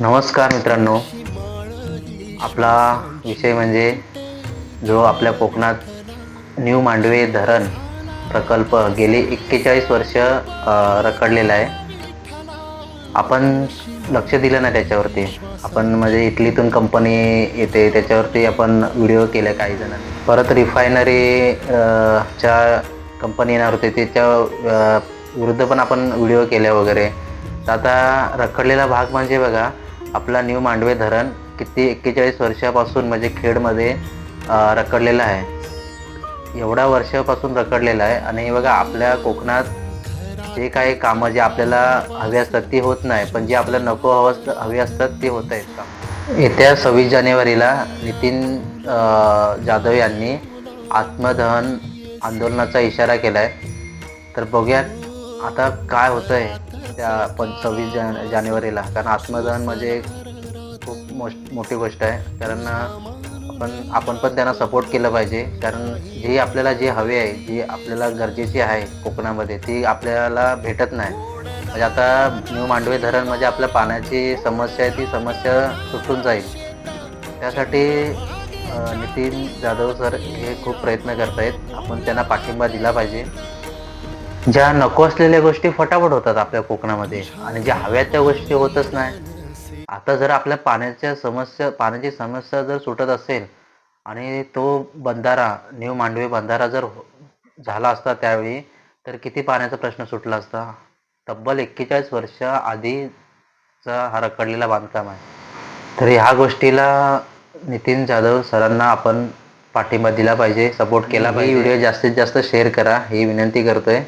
नमस्कार मित्रांनो. आपला विषय म्हणजे जो आपल्या कोकणात न्यू मांडवे धरण प्रकल्प गेली एक्केचाळीस वर्ष रखडलेला आहे. आपण लक्ष दिलं ना त्याच्यावरती. आपण म्हणजे इटलीतून कंपनी येते त्याच्यावरती आपण व्हिडिओ केले काही जणांनी. परत रिफायनरी च्या कंपनी येणार होते त्याच्या विरुद्ध पण आपण व्हिडिओ केले वगैरे. तर आता रखडलेला भाग म्हणजे बघा आपला न्यू मांडवे धरण किती एक्केचाळीस वर्षापासून म्हणजे खेडमध्ये रखडलेलं आहे. एवढ्या वर्षापासून रखडलेलं आहे आणि बघा आपल्या कोकणात जे काही कामं जे आपल्याला हवी असतात ती होत नाही पण जे आपल्याला नको हवं असतं हवी असतात ते होत आहेत काम. येत्या सव्वीस जानेवारीला नितीन जाधव यांनी आत्मदहन आंदोलनाचा इशारा केला आहे तर बघूयात आता काय होतं आहे त्या पण सव्वीस जान जानेवारीला. कारण आत्मदहन म्हणजे खूप मोश मोठी गोष्ट आहे. कारण आपण आपण पण त्यांना सपोर्ट केलं पाहिजे. कारण जे आपल्याला जे हवे आहे जी आपल्याला गरजेची आहे कोकणामध्ये ती आपल्याला भेटत नाही. म्हणजे आता न्यू मांडवे धरण म्हणजे आपल्या पाण्याची समस्या आहे ती समस्या सुटून जाईल. त्यासाठी नितीन जाधव सर हे खूप प्रयत्न करत आहेत आपण त्यांना पाठिंबा दिला पाहिजे. ज्या नको असलेल्या गोष्टी फटाफट होतात आपल्या कोकणामध्ये आणि ज्या हव्यात त्या गोष्टी होतच नाही. आता जर आपल्या पाण्याच्या समस्या पाण्याची समस्या जर सुटत असेल आणि तो बंधारा न्यू मांडवे बंधारा जर झाला असता त्यावेळी तर किती पाण्याचा प्रश्न सुटला असता? तब्बल एक्केचाळीस वर्ष आधीचा हा रखडलेला बांधकाम आहे. तर ह्या गोष्टीला नितीन जाधव सरांना आपण पाठिंबा दिला पाहिजे सपोर्ट केला पाहिजे. व्हिडिओ जास्तीत जास्त शेअर करा ही विनंती करतोय.